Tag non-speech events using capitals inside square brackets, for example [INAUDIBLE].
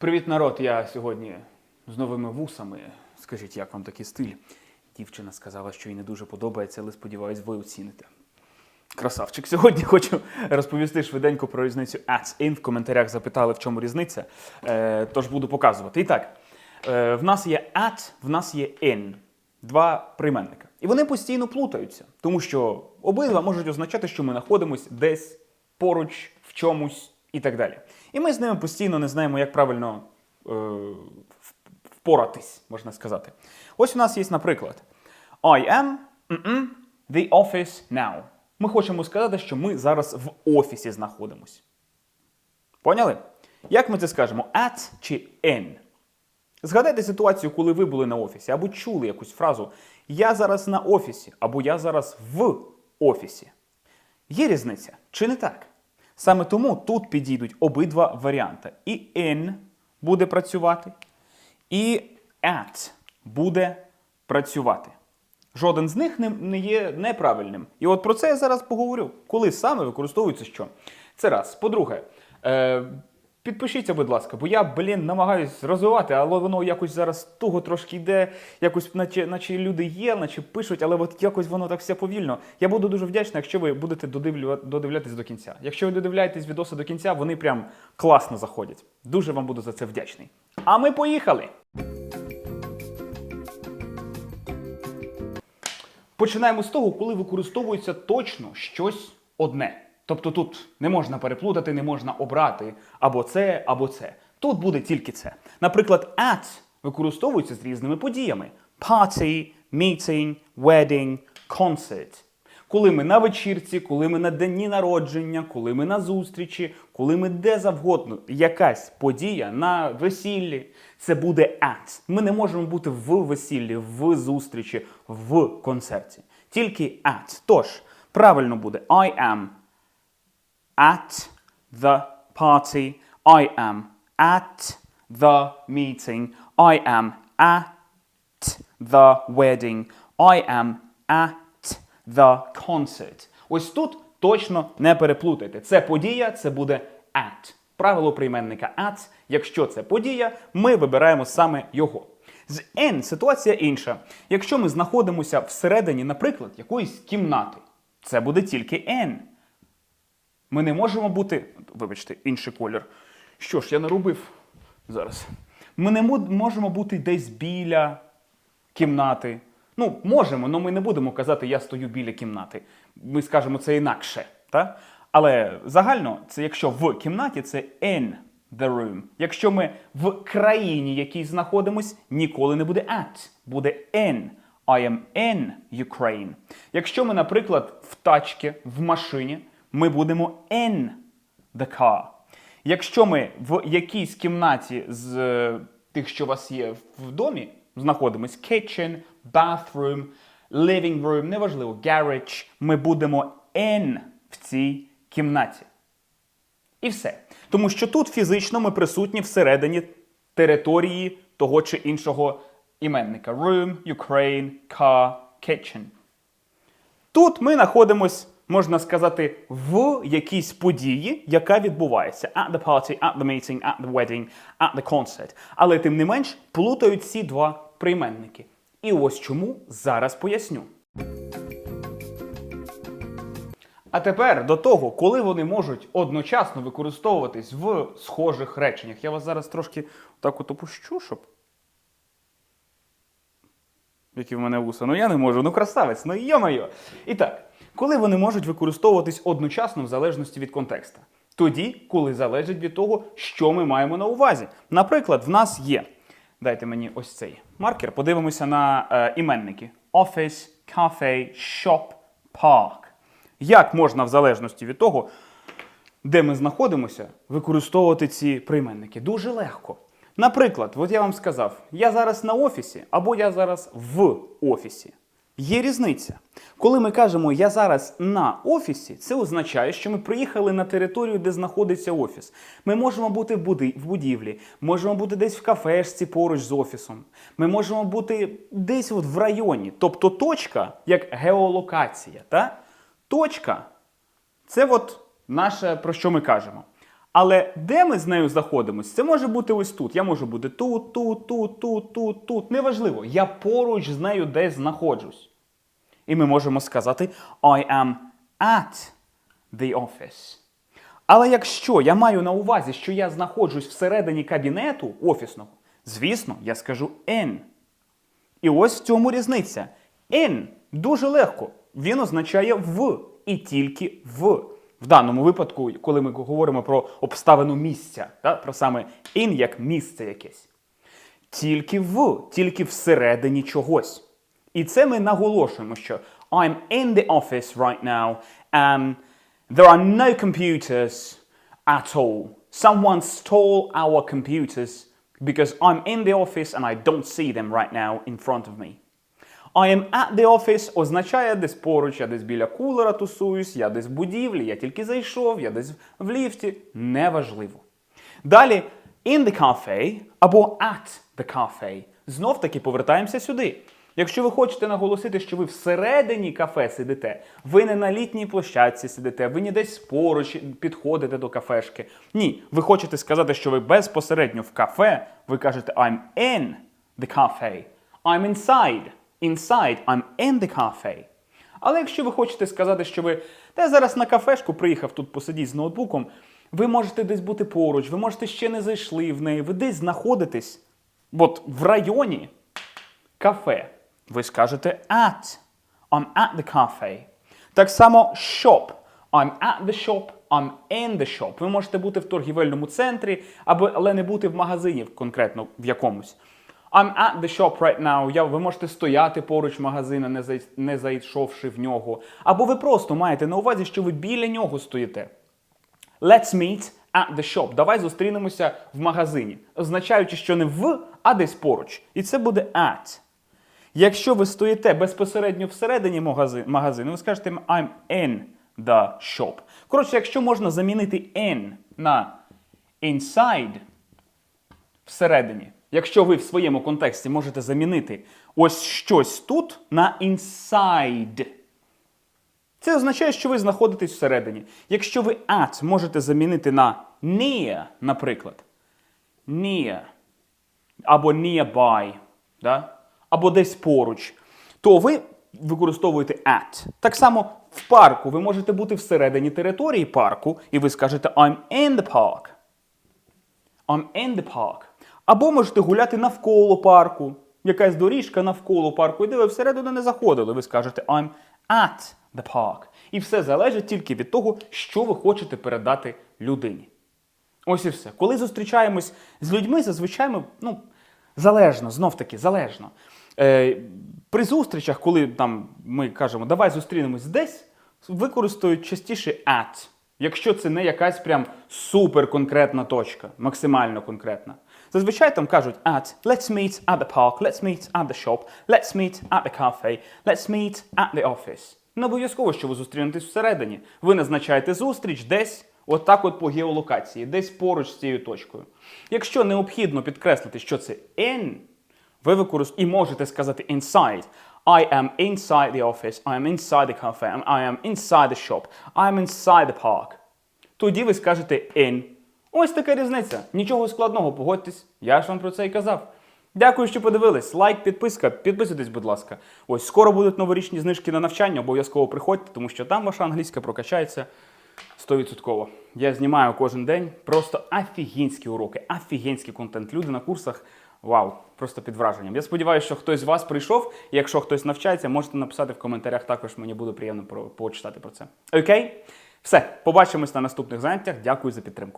Привіт, народ! Я сьогодні з новими вусами. Скажіть, як вам такий стиль? Дівчина сказала, що їй не дуже подобається, але сподіваюсь, ви оціните. Красавчик. Сьогодні [LAUGHS] хочу розповісти швиденько про різницю ads in. В коментарях запитали, в чому різниця. Е, тож буду показувати. І так, е, в нас є at, в нас є in. Два прийменника. І вони постійно плутаються, тому що обидва можуть означати, що ми знаходимося десь поруч, в чомусь і так далі. І ми з ними постійно не знаємо, як правильно е, впоратись, можна сказати. Ось у нас є, наприклад, I am mm-mm, the office now. Ми хочемо сказати, що ми зараз в офісі знаходимось. Поняли? Як ми це скажемо? At чи in? Згадайте ситуацію, коли ви були на офісі, або чули якусь фразу Я зараз на офісі, або Я зараз в офісі. Є різниця, чи не так? Саме тому тут підійдуть обидва варіанти. І in буде працювати, і at буде працювати. Жоден з них не, є неправильним. І от про це я зараз поговорю. Коли саме використовується що? Це раз. По-друге, е, підпишіться, будь ласка, бо я, блін, намагаюсь розвивати, але воно якось зараз туго трошки йде, якось, наче, наче люди є, наче пишуть, але от якось воно так все повільно. Я буду дуже вдячний, якщо ви будете додивлятись до кінця. Якщо ви додивляєтесь відоси до кінця, вони прям класно заходять. Дуже вам буду за це вдячний. А ми поїхали! Починаємо з того, коли використовується точно щось одне. Тобто тут не можна переплутати, не можна обрати або це, або це. Тут буде тільки це. Наприклад, at використовується з різними подіями: party, meeting, wedding, concert. Коли ми на вечірці, коли ми на дні народження, коли ми на зустрічі, коли ми де завгодно, якась подія на весіллі, це буде at. Ми не можемо бути в весіллі, в зустрічі, в концерті. Тільки at. Тож, правильно буде I am at the party. I am at the meeting. I am at the wedding. I am at the concert. Ось тут точно не переплутайте. Це подія, це буде at. Правило прийменника at. Якщо це подія, ми вибираємо саме його. З N ситуація інша. Якщо ми знаходимося всередині, наприклад, якоїсь кімнати, це буде тільки N. Ми не можемо бути. Вибачте, інший колір. Що ж, я наробив зараз. Ми не можемо бути десь біля кімнати. Ну, можемо, але ми не будемо казати, я стою біля кімнати. Ми скажемо це інакше. Та? Але загально, це якщо в кімнаті, це in the room. Якщо ми в країні, якій знаходимось, ніколи не буде at, буде in. I am in Ukraine. Якщо ми, наприклад, в тачці, в машині, ми будемо in the car. Якщо ми в якійсь кімнаті з е, тих, що у вас є в домі, знаходимось kitchen, bathroom, living room, неважливо, garage, ми будемо in в цій кімнаті. І все. Тому що тут фізично ми присутні всередині території того чи іншого іменника. Room, Ukraine, car, kitchen. Тут ми знаходимось, можна сказати, в якійсь події, яка відбувається at the party, at the meeting, at the wedding, at the concert. Але тим не менш плутають ці два прийменники. І ось чому зараз поясню. А тепер до того, коли вони можуть одночасно використовуватись в схожих реченнях. Я вас зараз трошки так от опущу, щоб які в мене вуса. Ну я не можу, ну красавець, ну йо-моє. І так, коли вони можуть використовуватись одночасно в залежності від контекста? Тоді, коли залежить від того, що ми маємо на увазі. Наприклад, в нас є. Дайте мені ось цей маркер. Подивимося на е, іменники: Office, cafe, shop, park. Як можна в залежності від того, де ми знаходимося, використовувати ці прийменники? Дуже легко. Наприклад, от я вам сказав, я зараз на офісі або я зараз в офісі. Є різниця. Коли ми кажемо я зараз на офісі, це означає, що ми приїхали на територію, де знаходиться офіс. Ми можемо бути в будівлі, можемо бути десь в кафешці поруч з офісом. Ми можемо бути десь от в районі. Тобто точка як геолокація. Та? Точка це от наше, про що ми кажемо. Але де ми з нею знаходимося? Це може бути ось тут. Я можу бути тут, тут, тут, тут, тут, тут. Неважливо. Я поруч з нею десь знаходжусь. І ми можемо сказати I am at the office. Але якщо я маю на увазі, що я знаходжусь всередині кабінету офісного, звісно, я скажу in. І ось в цьому різниця. In дуже легко. Він означає в і тільки в. В даному випадку, коли ми говоримо про обставину місця, та, про саме in як місце якесь. Тільки в, тільки всередині чогось. І це ми наголошуємо, що I'm in the office right now and there are no computers at all. Someone stole our computers because I'm in the office and I don't see them right now in front of me. I am at the office означає десь поруч, я десь біля кулера тусуюсь, я десь в будівлі, я тільки зайшов, я десь в ліфті. Неважливо. Далі in the cafe або at the cafe. Знов таки повертаємося сюди. Якщо ви хочете наголосити, що ви всередині кафе сидите, ви не на літній площадці сидите, ви не десь поруч підходите до кафешки. Ні, ви хочете сказати, що ви безпосередньо в кафе, ви кажете I'm in the cafe. I'm inside. Inside, I'm in the cafe. Але якщо ви хочете сказати, що ви я зараз на кафешку приїхав тут посидіти з ноутбуком, ви можете десь бути поруч, ви можете ще не зайшли в неї, ви десь знаходитесь от в районі кафе. Ви скажете at. I'm at the cafe. Так само shop. I'm at the shop, I'm in the shop. Ви можете бути в торгівельному центрі, або, але не бути в магазині конкретно в якомусь. I'm at the shop right now. Я, ви можете стояти поруч магазина, не, зай, не зайшовши в нього. Або ви просто маєте на увазі, що ви біля нього стоїте. Let's meet at the shop. Давай зустрінемося в магазині. Означаючи, що не в, а десь поруч. І це буде at. Якщо ви стоїте безпосередньо всередині магазину, ви скажете I'm in the shop. Коротше, якщо можна замінити in на inside всередині, якщо ви в своєму контексті можете замінити ось щось тут на inside. Це означає, що ви знаходитесь всередині. Якщо ви at можете замінити на near, наприклад, near або nearby, да? або десь поруч, то ви використовуєте at. Так само в парку ви можете бути всередині території парку, і ви скажете I'm in the park. I'm in the park. Або можете гуляти навколо парку. Якась доріжка навколо парку, і де ви всередину не заходили. Ви скажете I'm at the park. І все залежить тільки від того, що ви хочете передати людині. Ось і все. Коли зустрічаємось з людьми, зазвичай ми, ну, залежно, знов таки, залежно. Е, при зустрічах, коли там ми кажемо, давай зустрінемось десь, використовують частіше at. Якщо це не якась прям супер конкретна точка, максимально конкретна. Зазвичай там кажуть at, let's meet at the park, let's meet at the shop, let's meet at the cafe, let's meet at the office. Не обов'язково, що ви зустрінетесь всередині. Ви назначаєте зустріч десь, отак от по геолокації, десь поруч з цією точкою. Якщо необхідно підкреслити, що це in, ви використовуєте і можете сказати inside. I am inside the office, I am inside the cafe, I am inside the shop, I am inside the park. Тоді ви скажете in. Ось така різниця. Нічого складного, погодьтесь. Я ж вам про це і казав. Дякую, що подивились. Лайк, підписка, підписуйтесь, будь ласка. Ось скоро будуть новорічні знижки на навчання, обов'язково приходьте, тому що там ваша англійська прокачається 100%. Я знімаю кожен день просто офігенські уроки, офігенський контент. Люди на курсах. Вау, просто під враженням. Я сподіваюся, що хтось з вас прийшов. Якщо хтось навчається, можете написати в коментарях. Також мені буде приємно про почитати про це. Окей? Все, побачимось на наступних заняттях. Дякую за підтримку.